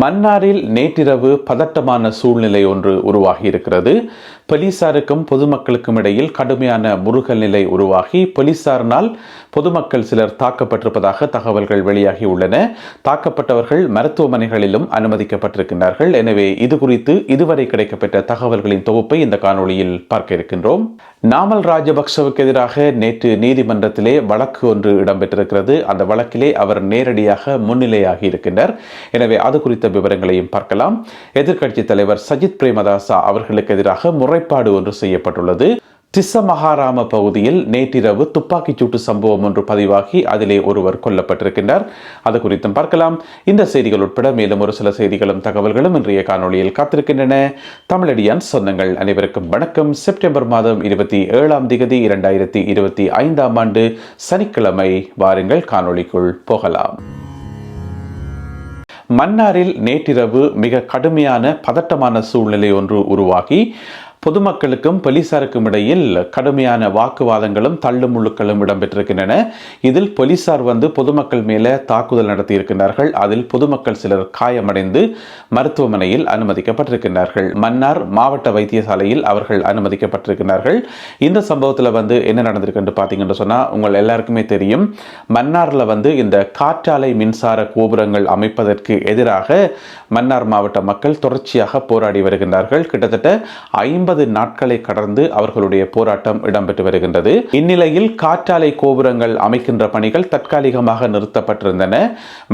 மன்னாரில் நேற்றிரவு பதட்டமான சூழ்நிலை ஒன்று உருவாகி இருக்கிறது போலீசாருக்கும் பொதுமக்களுக்கும் இடையில் கடுமையான முருகல் நிலை உருவாகி போலீசாரினால் பொதுமக்கள் சிலர் தாக்கப்பட்டிருப்பதாக தகவல்கள் வெளியாகி உள்ளன. தாக்கப்பட்டவர்கள் மருத்துவமனைகளிலும் அனுமதிக்கப்பட்டிருக்கின்றார்கள். எனவே இது குறித்து இதுவரை கிடைக்கப்பட்ட தகவல்களின் தொகுப்பை இந்த காணொளியில் பார்க்க இருக்கின்றோம். நாமல் ராஜபக்சவுக்கு எதிராக நேற்று நீதிமன்றத்திலே வழக்கு ஒன்று இடம்பெற்றிருக்கிறது. அந்த வழக்கிலே அவர் நேரடியாக முன்னிலையாகி இருக்கின்றார். எனவே அது குறித்து குறித்த விவரங்களையும் பார்க்கலாம். எதிர்க்கட்சி தலைவர் சஜித் பிரேமதாசா அவர்களுக்கு எதிராக முறைப்பாடு ஒன்று செய்யப்பட்டுள்ளது. திஸ்ஸ மகாராம பகுதியில் நேற்றிரவு துப்பாக்கிச் சூட்டு சம்பவம் ஒன்று பதிவாகி அதிலே ஒருவர் கொல்லப்பட்டிருக்கின்றார். அது குறித்தும் பார்க்கலாம். இந்த செய்திகள் உட்பட மேலும் ஒரு சில செய்திகளும் தகவல்களும் இன்றைய காணொலியில் காத்திருக்கின்றன. தமிழடியான் சொந்தங்கள் அனைவருக்கும் வணக்கம். செப்டம்பர் மாதம் இருபத்தி ஏழாம் திகதி இரண்டாயிரத்தி இருபத்தி ஐந்தாம் ஆண்டு சனிக்கிழமை வாருங்கள் காணொலிக்குள் போகலாம். மன்னாரில் நேற்றிரவு மிக கடுமையான பதட்டமான சூழ்நிலை ஒன்று உருவாகி பொதுமக்களுக்கும் போலீசாருக்கும் இடையில் கடுமையான வாக்குவாதங்களும் தள்ளுமுள்ளுக்களும் இடம்பெற்றிருக்கின்றன. இதில் போலீசார் வந்து பொதுமக்கள் மேலே தாக்குதல் நடத்தியிருக்கிறார்கள் அதில் பொதுமக்கள் சிலர் காயமடைந்து மருத்துவமனையில் அனுமதிக்கப்பட்டிருக்கின்றார்கள். மன்னார் மாவட்ட வைத்தியசாலையில் அவர்கள் அனுமதிக்கப்பட்டிருக்கிறார்கள் இந்த சம்பவத்தில் வந்து என்ன நடந்திருக்குன்னு பார்த்தீங்கன்னு சொன்னால் உங்கள் எல்லாருக்குமே தெரியும். மன்னாரில் வந்து இந்த காற்றாலை மின்சார கோபுரங்கள் அமைப்பதற்கு எதிராக மன்னார் மாவட்ட மக்கள் தொடர்ச்சியாக போராடி வருகின்றார்கள். கிட்டத்தட்ட ஐம்பது நாட்களை கடந்து அவர்களுடைய போராட்டம் இடம்பெற்று வருகின்றது. இந்நிலையில் காற்றாலை கோபுரங்கள் அமைக்கின்ற பணிகள் தற்காலிகமாக நிறுத்தப்பட்டிருந்தன.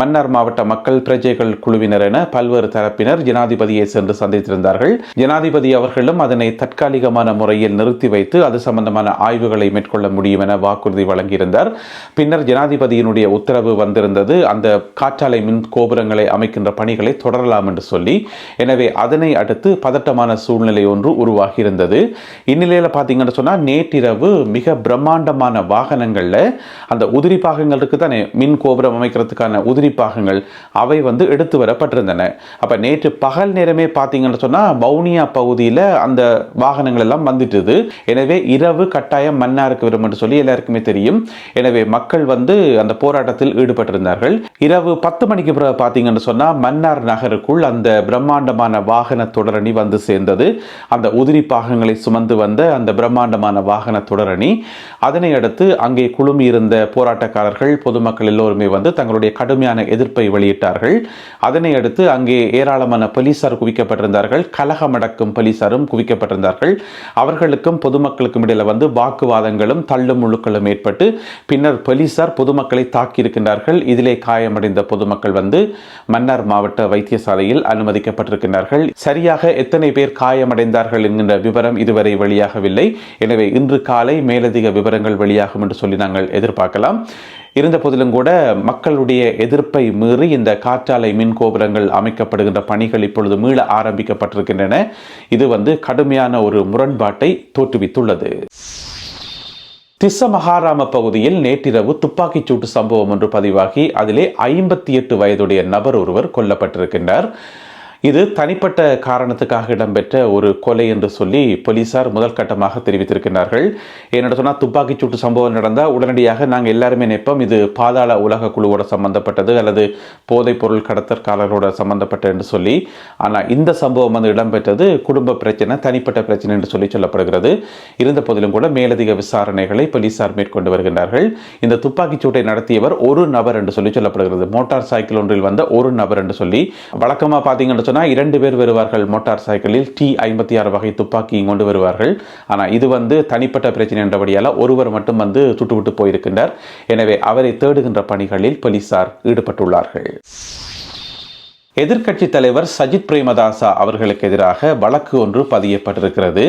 மன்னார் மாவட்ட மக்கள் பிரஜைகள் குழுவினர் என பல்வேறு தரப்பினர் ஜனாதிபதியை சென்று சந்தித்திருந்தார்கள். ஜனாதிபதி அவர்களும் அதனை தற்காலிகமான முறையில் நிறுத்தி வைத்து அது சம்பந்தமான ஆய்வுகளை மேற்கொள்ள முடியும் என வாக்குறுதி வழங்கியிருந்தார். பின்னர் ஜனாதிபதியினுடைய உத்தரவு வந்திருந்தது அந்த காற்றாலை மின் கோபுரங்களை அமைக்கின்ற பணிகளை தொடரலாம் என்று சொல்லி. எனவே அதனை அடுத்து பதட்டமான சூழ்நிலை ஒன்று உருவாக இருந்தது. இந்நிலையில் பார்த்தீங்கன்னு சொன்னால் நேற்றிரவு மிக பிரம்மாண்டமான வாகனங்களில் அந்த உதிரி பாகங்கள் இருக்குது தானே மின் கோபுரம் அமைக்கிறதுக்கான உதிரி பாகங்கள் அவை வந்து எடுத்து வரப்பட்டிருந்தன. அப்போ நேற்று பகல் நேரமே பார்த்தீங்கன்னு சொன்னால் வவுனியா பகுதியில் அந்த வாகனங்கள் எல்லாம் வந்துட்டுது. எனவே இரவு கட்டாயம் மன்னாருக்கு வரும் என்று சொல்லி எல்லாருக்குமே தெரியும். எனவே மக்கள் வந்து அந்த போராட்டத்தில் ஈடுபட்டிருந்தார்கள். இரவு பத்து மணிக்கு பிறகு பார்த்தீங்கன்னு சொன்னால் மன்னார் நகருக்குள் அந்த பிரம்மாண்டமான வாகன தொடரணி வந்து சேர்ந்தது. அந்த உதிரி பாகங்களை சுமந்து வந்த அந்த பிரம்மாண்டமான வாகன தொடரணி அதனை அடுத்து அங்கே குழுமி இருந்த போராட்டக்காரர்கள் பொதுமக்கள் எல்லோருமே வந்து தங்களுடைய கடுமையான எதிர்ப்பை வெளியிட்டார்கள். அதனை அடுத்து அங்கே ஏராளமான போலீசார் குவிக்கப்பட்டிருந்தார்கள். கலகமடக்கும் போலீசாரும் குவிக்கப்பட்டிருந்தார்கள். அவர்களுக்கும் பொதுமக்களுக்கும் இடையில வந்து வாக்குவாதங்களும் தள்ளுமுள்ளுக்களும் ஏற்பட்டு பின்னர் போலீசார் பொதுமக்களை தாக்கியிருக்கின்றார்கள். இதிலே காயமடைந்த பொதுமக்கள் வந்து மன்னார் மாவட்ட வைத்தியசாலையில் அனுமதிக்கப்பட்டிருக்கின்றார்கள். சரியாக எத்தனை பேர் காயமடைந்தார்கள் என்கின்ற விவரம் இதுவரை வெளியாகவில்லை. எனவே இன்று காலை மேலதிக விவரங்கள் வெளியாகும் என்று சொல்லி நாங்கள் எதிர்பார்க்கலாம். இருந்த போதிலும் கூட மக்களுடைய எதிர்ப்பை மீறி இந்த காற்றாலை மின் கோபுரங்கள் அமைக்கப்படுகின்ற பணிகள் இப்பொழுது மீள ஆரம்பிக்கப்பட்டிருக்கின்றன. இது வந்து கடுமையான ஒரு முரண்பாட்டை தோற்றுவித்துள்ளது. திஸ்ஸ மகாராம பகுதியில் நேற்றிரவு துப்பாக்கிச் சூட்டு சம்பவம் ஒன்று பதிவாகி அதிலே ஐம்பத்தி எட்டு வயதுடைய நபர் ஒருவர் கொல்லப்பட்டிருக்கின்றார். இது தனிப்பட்ட காரணத்துக்காக இடம்பெற்ற ஒரு கொலை என்று சொல்லி போலீசார் முதல் கட்டமாக தெரிவித்திருக்கிறார்கள் என்னோட சொன்னால் துப்பாக்கிச்சூட்டு சம்பவம் நடந்தால் உடனடியாக நாங்கள் எல்லாருமே நினைப்போம் இது பாதாள உலக குழுவோட சம்பந்தப்பட்டது அல்லது போதைப் பொருள் கடத்தற்காரர்களோட சம்பந்தப்பட்ட என்று சொல்லி. ஆனால் இந்த சம்பவம் வந்து இடம்பெற்றது குடும்ப பிரச்சனை தனிப்பட்ட பிரச்சனை என்று சொல்லி சொல்லப்படுகிறது. இருந்த போதிலும் கூட மேலதிக விசாரணைகளை போலீசார் மேற்கொண்டு வருகின்றார்கள். இந்த துப்பாக்கிச்சூட்டை நடத்தியவர் ஒரு நபர் என்று சொல்லி சொல்லப்படுகிறது. மோட்டார் சைக்கிள் ஒன்றில் வந்த ஒரு நபர் என்று சொல்லி. வழக்கமாக பார்த்தீங்கன்னு சொன்னால் இரண்டு பேர் வருவார்கள் மோட்டார் சைக்கிளில். டி ஐம்பத்தி ஆறு வகை துப்பாக்கி கொண்டு வருவார்கள். ஆனால் இது வந்து தனிப்பட்ட பிரச்சனை என்றபடியால் ஒருவர் மட்டும் வந்து சுட்டுவிட்டு போயிருக்கின்றார். எனவே அவரை தேடுகின்ற பணிகளில் போலீசார் ஈடுபட்டுள்ளார்கள். எதிர்க்கட்சி தலைவர் சஜித் பிரேமதாசா அவர்களுக்கு எதிராக வழக்கு ஒன்று பதியப்பட்டிருக்கிறது.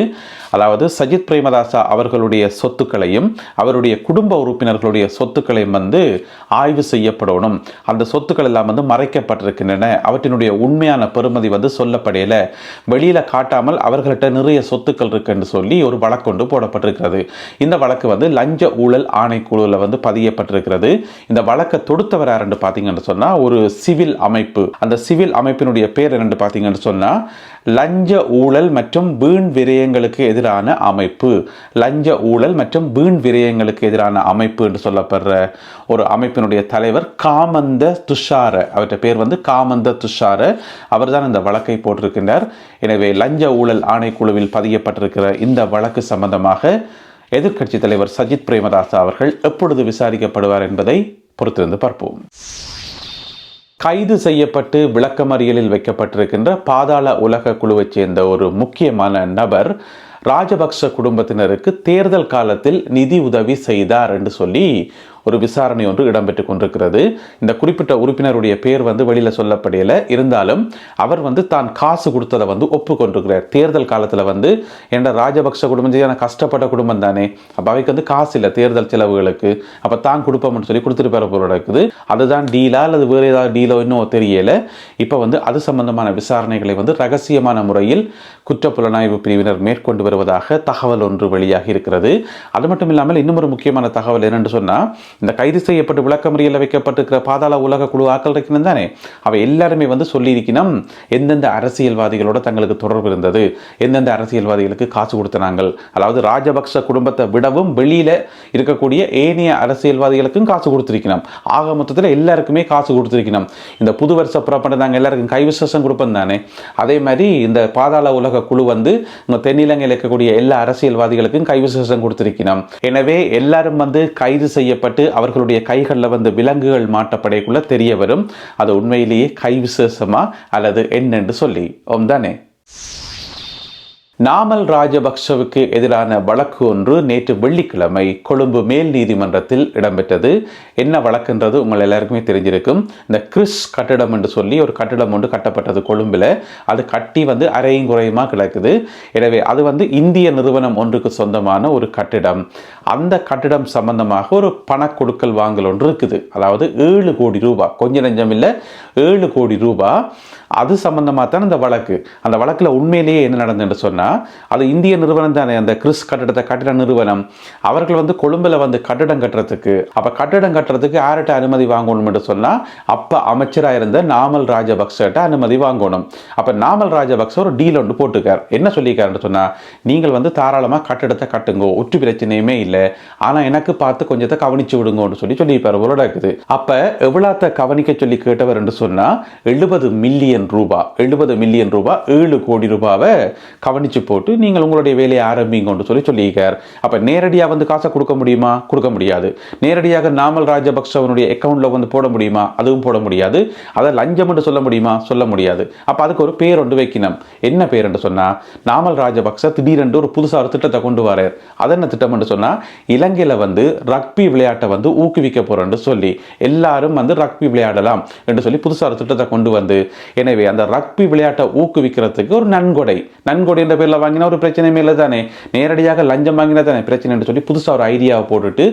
அதாவது சஜித் பிரேமதாசா அவர்களுடைய சொத்துக்களையும் அவருடைய குடும்ப உறுப்பினர்களுடைய சொத்துக்களையும் வந்து ஆய்வு செய்யப்படணும். அந்த சொத்துக்கள் எல்லாம் வந்து மறைக்கப்பட்டிருக்கின்றன. அவற்றினுடைய உண்மையான பெருமதி வந்து சொல்லப்படையில வெளியில் காட்டாமல் அவர்கள்ட்ட நிறைய சொத்துக்கள் இருக்குன்னு சொல்லி ஒரு வழக்கு ஒன்று போடப்பட்டிருக்கிறது. இந்த வழக்கு வந்து லஞ்ச ஊழல் ஆணைக்குழுவில் வந்து பதியப்பட்டிருக்கிறது. இந்த வழக்கை தொடுத்தவர் யாருன்னு பார்த்தீங்கன்னு சொன்னால் ஒரு சிவில் அமைப்பு. அந்த சிவில் சிவில் அமைப்பினுடைய பேர் என்னென்று பார்த்தீங்கன்னு சொன்னால் லஞ்ச ஊழல் மற்றும் வீண் விரயங்களுக்கு எதிரான அமைப்பு. லஞ்ச ஊழல் மற்றும் வீண் விரயங்களுக்கு எதிரான அமைப்பு என்று சொல்லப்படுற ஒரு அமைப்பினுடைய தலைவர் காமந்த துஷார. அவர்கிட்ட பேர் வந்து காமந்த துஷார. அவர் தான் இந்த வழக்கை போட்டிருக்கின்றார். எனவே லஞ்ச ஊழல் ஆணைக்குழுவில் பதியப்பட்டிருக்கிற இந்த வழக்கு சம்பந்தமாக எதிர்க்கட்சி தலைவர் சஜித் பிரேமதாசா அவர்கள் எப்பொழுது விசாரிக்கப்படுவார் என்பதை பொறுத்திருந்து பார்ப்போம். கைது செய்யப்பட்டு விளக்கமறியலில் வைக்கப்பட்டிருக்கின்ற பாதாள உலக குழுவைச் சேர்ந்த ஒரு முக்கியமான நபர் ராஜபக்ச குடும்பத்தினருக்கு தேர்தல் காலத்தில் நிதி உதவி செய்தார் என்று சொல்லி ஒரு விசாரணை ஒன்று இடம்பெற்று கொண்டிருக்கிறது. இந்த குறிப்பிட்ட உறுப்பினருடைய பேர் வந்து வெளியில் சொல்லப்படையில இருந்தாலும் அவர் வந்து தான் காசு கொடுத்ததை வந்து ஒப்புக்கொண்டிருக்கிறார். தேர்தல் காலத்தில் வந்து என்ற ராஜபக்ஷ குடும்பம் சரியான கஷ்டப்பட்ட குடும்பம் தானே? அப்போ அவைக்கு வந்து காசு இல்லை. தேர்தல் செலவுகளுக்கு. அப்போ தான் கொடுப்போம்னு சொல்லி கொடுத்துட்டு போகிற பொருள் இருக்குது. அதுதான் டீலா அல்லது வேறு ஏதாவது டீலோ இன்னும் தெரியல. இப்போ வந்து அது சம்பந்தமான விசாரணைகளை வந்து ரகசியமான முறையில் குற்றப்புலனாய்வு பிரிவினர் மேற்கொண்டு வருவதாக தகவல் ஒன்று வெளியாகி இருக்கிறது. அது மட்டும் இல்லாமல் இன்னும் ஒரு முக்கியமான தகவல் என்னென்னு சொன்னால் இந்த கைது செய்யப்பட்டு விளக்கமறியலில் வைக்கப்பட்டிருக்கிற பாதாள உலக குழு ஆக்கள் இருக்கணும் தானே? அவை எல்லாருமே வந்து சொல்லியிருக்கணும் எந்தெந்த அரசியல்வாதிகளோட தங்களுக்கு தொடர்பு இருந்தது எந்தெந்த அரசியல்வாதிகளுக்கு காசு கொடுத்தனாங்கள் அதாவது ராஜபக்ச குடும்பத்தை விடவும் வெளியில் இருக்கக்கூடிய ஏனைய அரசியல்வாதிகளுக்கும் காசு கொடுத்துருக்கணும். ஆக மொத்தத்தில் எல்லாருக்குமே காசு கொடுத்துருக்கணும். இந்த புது வருஷ புறப்பட நாங்கள் எல்லாருக்கும் கைவிசேஷம் கொடுப்போம் தானே? அதே மாதிரி இந்த பாதாள உலக குழு வந்து இந்த தென்னிலங்கையில் இருக்கக்கூடிய எல்லா அரசியல்வாதிகளுக்கும் கைவிசேஷம் கொடுத்துருக்கணும். எனவே எல்லாரும் வந்து கைது செய்யப்பட்டு அவர்களுடைய கைகளில் வந்து விலங்குகள் மாட்டப்படைக்குள்ள தெரிய வரும். அது உண்மையிலேயே கை விசேஷமா அல்லது என்னென்று சொல்லி ஓம் தானே? நாமல் ராஜபக்சவுக்கு எதிரான வழக்கு ஒன்று நேற்று வெள்ளிக்கிழமை கொழும்பு மேல் நீதிமன்றத்தில் இடம்பெற்றது. என்ன வழக்குன்றது உங்கள் எல்லாருக்குமே தெரிஞ்சிருக்கும். இந்த கிறிஸ் கட்டிடம் என்று சொல்லி ஒரு கட்டிடம் ஒன்று கட்டப்பட்டது கொழும்பில். அது கட்டி வந்து அரையும் குறையுமா கிடக்குது. எனவே அது வந்து இந்திய நிறுவனம் ஒன்றுக்கு சொந்தமான ஒரு கட்டிடம். அந்த கட்டிடம் சம்பந்தமாக ஒரு பண கொடுக்கல் வாங்கல் ஒன்று இருக்குது. அதாவது ஏழு கோடி ரூபாய் கொஞ்சம் நஞ்சம் இல்லை. ஏழு கோடி ரூபாய் அது சம்பந்தமாக தான் அந்த வழக்கு. அந்த வழக்கில் உண்மையிலேயே என்ன நடந்ததுன்னு சொன்னால் அது இந்திய நிறுவனம் தானே அந்த கிறிஸ் கட்டிடத்தை கட்டிட நிறுவனம். அவர்கள் வந்து கொழும்பில் வந்து கட்டிடம் கட்டுறதுக்கு அப்போ கட்டிடம் கட்டுறதுக்கு யார்கிட்ட அனுமதி வாங்கணும்னு சொன்னால் அப்போ அமைச்சராக இருந்த நாமல் ராஜபக்சட்ட அனுமதி வாங்கணும். அப்போ நாமல் ராஜபக்ச ஒரு டீல் ஒன்று போட்டுக்கார். என்ன சொல்லியிருக்காருன்னு சொன்னால் நீங்கள் வந்து தாராளமாக கட்டிடத்தை கட்டுங்க ஒற்று பிரச்சனையுமே இல்லை. ஆனால் எனக்கு பார்த்து கொஞ்சத்தை கவனிச்சு விடுங்கன்னு சொல்லி சொல்லியிருப்பார். உங்களோட அப்போ எவ்வளோத்த கவனிக்க சொல்லி கேட்டவர் என்று சொன்னால் எழுபது மில்லியன் ரூபா எழுபது மில்லியன் ரூபாய் ஏழு கோடி ரூபாவை கவனிச்சு போட்டு நீங்கள் உங்களுடைய வேலையை ஆரம்பிங்கன்னு சொல்லி சொல்லியிருக்கார். அப்போ நேரடியாக வந்து காசை கொடுக்க முடியுமா? கொடுக்க முடியாது. நேரடியாக நாமல் ராஜபக்சவனுடைய அக்கௌண்ட்டில் வந்து போட முடியுமா? அதுவும் போட முடியாது. அதை லஞ்சம் என்று சொல்ல முடியுமா? சொல்ல முடியாது. அப்போ அதுக்கு ஒரு பேர் ஒன்று வைக்கணும். என்ன பேர் என்று சொன்னால் நாமல் ராஜபக்ச திடீரென்று ஒரு புதுசாக ஒரு திட்டத்தை கொண்டு வரார். அது என்ன திட்டம் என்று சொன்னால் இலங்கையில் வந்து ரக்பி விளையாட்டை வந்து ஊக்குவிக்க போகிறோன்னு சொல்லி எல்லாரும் வந்து ரக்பி விளையாடலாம் என்று சொல்லி புதுசாக ஒரு திட்டத்தை கொண்டு வந்து எனவே அந்த ரக்பி விளையாட்டை ஊக்குவிக்கிறதுக்கு ஒரு நன்கொடை. நன்கொடை என்ற பேரில் வாங்கினா ஒரு பிரச்சனையுமே இல்லை தானே? நேரடியாக லஞ்சம் வாங்கினா தானே பிரச்சனை என்று சொல்லி புதுசாக ஒரு ஐடியாவை போட்டுட்டு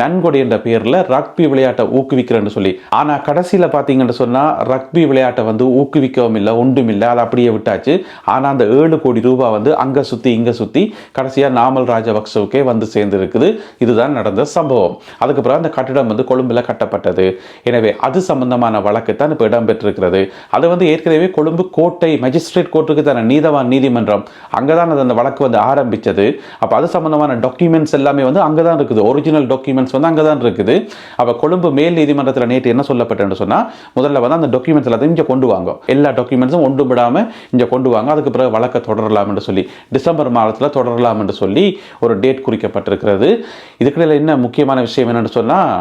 நன்கொடை என்ற பேரில் ரக்பி விளையாட்டை ஊக்குவிக்கிறேன்னு சொல்லி. ஆனால் கடைசியில் பார்த்தீங்கன்னு சொன்னால் ரக்பி விளையாட்டை வந்து ஊக்குவிக்கவும் இல்லை ஒன்றும் இல்லை. அதை அப்படியே விட்டாச்சு. ஆனால் அந்த ஏழு கோடி ரூபாய் வந்து அங்கே சுற்றி இங்கே சுற்றி கடைசியாக நாமல் ராஜபக்சவுக்கே வந்து சேர்ந்துருக்குது. இதுதான் நடந்த சம்பவம். அதுக்கப்புறம் அந்த கட்டிடம் வந்து கொழும்பில் கட்டப்பட்டது. எனவே அது சம்பந்தமான வழக்கு தான் இப்போ இடம்பெற்றிருக்கிறது. அது வந்து ஏற்கனவே கொழும்பு கோட்டை மஜிஸ்ட்ரேட் கோர்ட்டுக்கு தானே நீதவான் நீதிமன்றம். அங்கே தான் அது அந்த வழக்கு வந்து ஆரம்பித்தது அப்போ அது சம்மந்தமான டாக்குமெண்ட்ஸ் எல்லாமே வந்து அங்கே தான் இருக்குது. ஒரிஜினல் டாக்குமெண்ட்ஸ் வந்து அங்கே தான் இருக்குது. அப்போ கொழும்பு மேல் நீதிமன்றத்தில் நேற்று என்ன சொல்லப்பட்டேன்னு சொன்னால் முதல்ல வந்து அந்த டாக்குமெண்ட்ஸ் எல்லாத்தையும் இங்கே கொண்டு வாங்க. எல்லா டாக்குமெண்ட்ஸும் ஒன்று விடாமல் இங்கே கொண்டு வாங்க. அதுக்கு பிறகு வழக்கை தொடரலாம் என்று சொல்லி டிசம்பர் மாதத்தில் தொடரலாம் என்று சொல்லி ஒரு டேட் குறிக்கப்பட்டிருக்கிறது. இதுக்கிடையில் என்ன முக்கியமான விஷயம் என்னென்னு சொன்னால்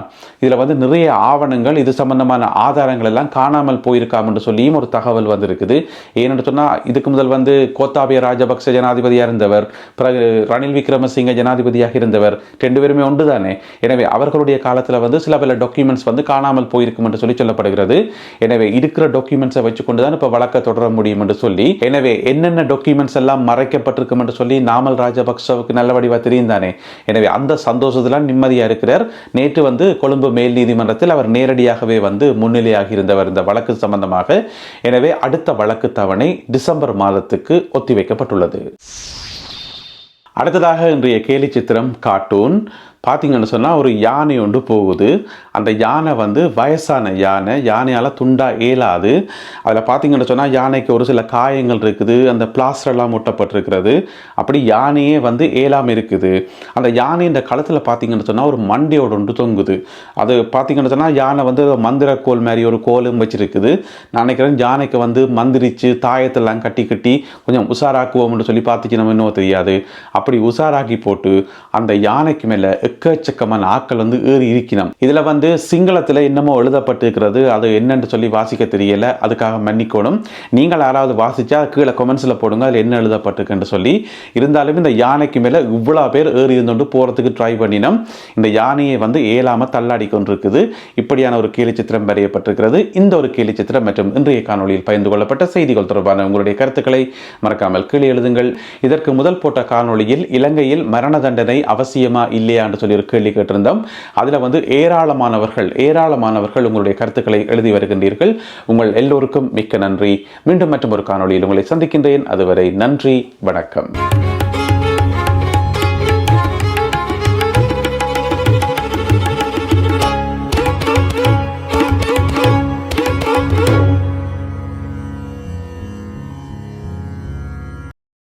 இதில் வந்து நிறைய ஆவணங்கள் இது சம்பந்தமான ஆதாரங்கள் எல்லாம் காணாமல் போயிருக்காம் என்று சொல்லியும் ஒரு தகவல் வந்திருக்குது. ஏன்னு சொன்னால் இதுக்கு முதல் வந்து கோத்தாபய ராஜபக்ச ஜனாதிபதியாக இருந்தவர் பிறகு ரணில் விக்ரமசிங்க ஜனாதிபதியாக இருந்தவர் ரெண்டு பேருமே ஒன்று தானே எனவே அவர்களுடைய காலத்தில் வந்து சில பல டாக்குமெண்ட்ஸ் வந்து காணாமல் போயிருக்கும் என்று சொல்லி சொல்லப்படுகிறது. எனவே இருக்கிற டாக்குமெண்ட்ஸை வச்சுக்கொண்டு தான் இப்போ வழக்கை தொடர முடியும் என்று சொல்லி எனவே என்னென்ன டாக்குமெண்ட்ஸ் எல்லாம் மறைக்கப்பட்டிருக்கும் என்று சொல்லி நாமல் ராஜபக்சவுக்கு நல்ல வடிவாக தெரியும் தானே எனவே அந்த சந்தோஷத்தில் நிம்மதியாக இருக்கிறார். நேற்று வந்து கொழும்பு மேல் நீதிமன்றத்தில் அவர் நேரடியாகவே வந்து முன்னிலையாக இருந்தவர் இந்த வழக்கு சம்பந்தமாக. எனவே அடுத்த வழக்கு தவணை டிசம்பர் மாதத்துக்கு ஒத்திவைக்கப்பட்டுள்ளது. அடுத்ததாக இன்றைய கேலி சித்திரம் கார்ட்டூன். பார்த்தீங்கன்னு சொன்னால் ஒரு யானை ஒன்று போகுது. அந்த யானை வந்து வயசான யானை. யானையால் துண்டாக இயலாது அதில் பார்த்தீங்கன்னு சொன்னால் யானைக்கு ஒரு சில காயங்கள் இருக்குது. அந்த பிளாஸ்டர்லாம் ஒட்டப்பட்டிருக்கிறது அப்படி யானையே வந்து ஏலாமல் இருக்குது. அந்த யானை இந்த களத்தில் பார்த்தீங்கன்னு சொன்னால் ஒரு மண்டையோட ஒன்று தொங்குது. அது பார்த்தீங்கன்னு சொன்னால் யானை வந்து மந்திர கோல் மாதிரி ஒரு கோலும் வச்சுருக்குது. நான் நினைக்கிறேன் யானைக்கு வந்து மந்திரிச்சு தாயத்தெல்லாம் கட்டி கட்டி கொஞ்சம் உஷாராக்குவோம்னு சொல்லி பார்த்துச்சு நம்ம இன்னும் தெரியாது. அப்படி உஷாராக்கி போட்டு அந்த யானைக்கு மேலே எக்கச்சக்கமான ஆக்கள் வந்து ஏறி இருக்கணும் இதில் வந்து சிங்களத்தில் என்னமோ எழுதப்பட்டிருக்கிறது அது என்னன்னு சொல்லி வாசிக்க தெரியல அதுக்காக மன்னிக்கணும். நீங்கள் யாராவது வாசிச்சா கீழே கொமெண்ட்ஸில் போடுங்க அதில் என்ன எழுதப்பட்டிருக்குன்னு சொல்லி. இருந்தாலும் இந்த யானைக்கு மேலே இவ்வளோ பேர் ஏறி இருந்துட்டு போகிறதுக்கு ட்ரை பண்ணினோம். இந்த யானையை வந்து ஏலாமல் தள்ளாடி கொண்டிருக்குது. இப்படியான ஒரு கேலி சித்திரம் வரையப்பட்டிருக்கிறது. இந்த ஒரு கேலி சித்திரம் மற்றும் இன்றைய காணொளியில் பகிர்ந்து கொள்ளப்பட்ட செய்திகள் தொடர்பான உங்களுடைய கருத்துக்களை மறக்காமல் கீழே எழுதுங்கள். இதற்கு முதல் போட்ட காணொளியில் இலங்கையில் மரண தண்டனை அவசியமா இல்லையா என்று சொல்லி ஒரு கேள்வி கேட்டிருந்தோம். அதில் வந்து ஏராளமானவர்கள் ஏராளமானவர்கள் உங்களுடைய கருத்துக்களை எழுதி வருகின்றீர்கள். உங்கள் எல்லோருக்கும் மிக்க நன்றி. மீண்டும் மற்றும் ஒரு காணொளியில் உங்களை சந்திக்கின்றேன். அதுவரை நன்றி வணக்கம்.